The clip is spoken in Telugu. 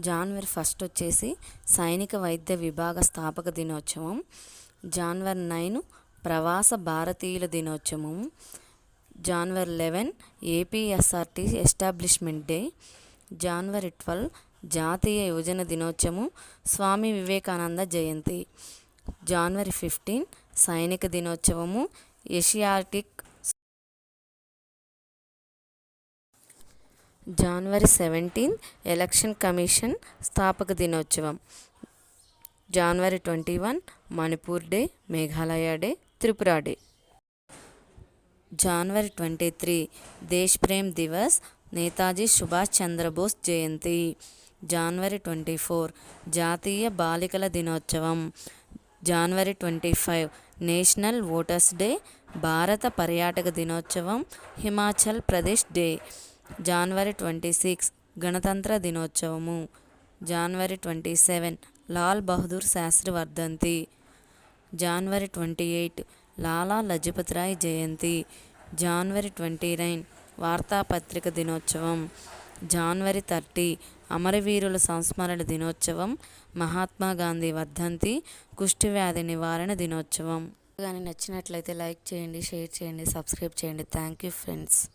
జాన్వరి ఫస్ట్ వచ్చేసి సైనిక వైద్య విభాగ స్థాపక దినోత్సవం. జాన్వరి నైన్ ప్రవాస భారతీయుల దినోత్సవం. January eleven APSRT establishment day. January twelve జాతీయ యువజన దినోత్సవం స్వామి వివేకానంద జయంతి. జనవరి ఫిఫ్టీన్ సైనిక దినోత్సవము ఏషియాటిక్ జనవరి సెవెంటీన్ ఎలక్షన్ కమిషన్ స్థాపక దినోత్సవం జనవరి twenty one Manipur day Meghalaya day Tripura day జనవరి ట్వంటీ త్రీ దేశ్ ప్రేమ్ దివస్ నేతాజీ సుభాష్ చంద్రబోస్ జయంతి జనవరి ట్వంటీ ఫోర్ జాతీయ బాలికల దినోత్సవం జనవరి twenty five national voters day భారత పర్యాటక దినోత్సవం హిమాచల్ ప్రదేశ్ డే జనవరి ట్వంటీ సిక్స్ గణతంత్ర దినోత్సవము. జనవరి ట్వంటీ సెవెన్ లాల్ బహదూర్ శాస్త్రి వర్ధంతి జనవరి ట్వంటీ ఎయిట్ లాలా లజపతిరాయ్ జయంతి. జనవరి ట్వంటీ నైన్ వార్తాపత్రిక దినోత్సవం. జనవరి థర్టీ అమరవీరుల సంస్మరణ దినోత్సవం. మహాత్మా గాంధీ వర్ధంతి కుష్టి వ్యాధి నివారణ దినోత్సవం. కానీ నచ్చినట్లయితే లైక్ చేయండి షేర్ చేయండి సబ్స్క్రైబ్ చేయండి. Thank you friends.